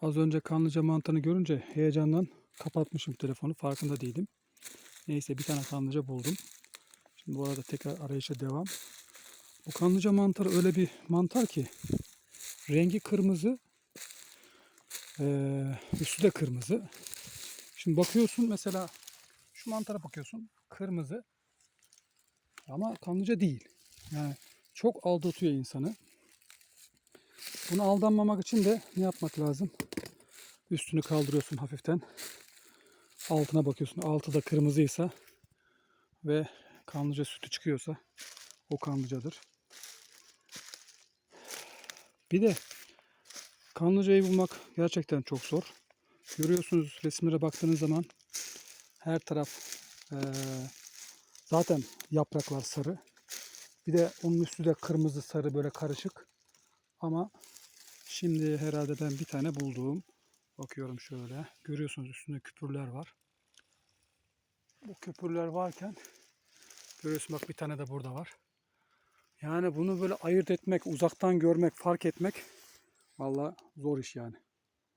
Az önce kanlıca mantarını görünce heyecandan kapatmışım telefonu. Farkında değilim. Neyse bir tane kanlıca buldum. Şimdi bu arada tekrar arayışa devam. Bu kanlıca mantarı öyle bir mantar ki rengi kırmızı eee, üstü de kırmızı. Şimdi bakıyorsun mesela şu mantara bakıyorsun kırmızı ama kanlıca değil. Yani çok aldatıyor insanı. Bunu aldanmamak için de ne yapmak lazım? Üstünü kaldırıyorsun hafiften. Altına bakıyorsun. Altı da kırmızıysa ve kanlıca sütü çıkıyorsa o kanlıcadır. Bir de kanlıcayı bulmak gerçekten çok zor. Görüyorsunuz resimlere baktığınız zaman her taraf eee, zaten yapraklar sarı. Bir de onun üstü de kırmızı sarı böyle karışık. Ama şimdi herhalde ben bir tane buldum. Bakıyorum şöyle. Görüyorsunuz üstünde küpürler var. Bu küpürler varken görüyorsun bak bir tane de burada var. Yani bunu böyle ayırt etmek, uzaktan görmek, fark etmek valla zor iş yani.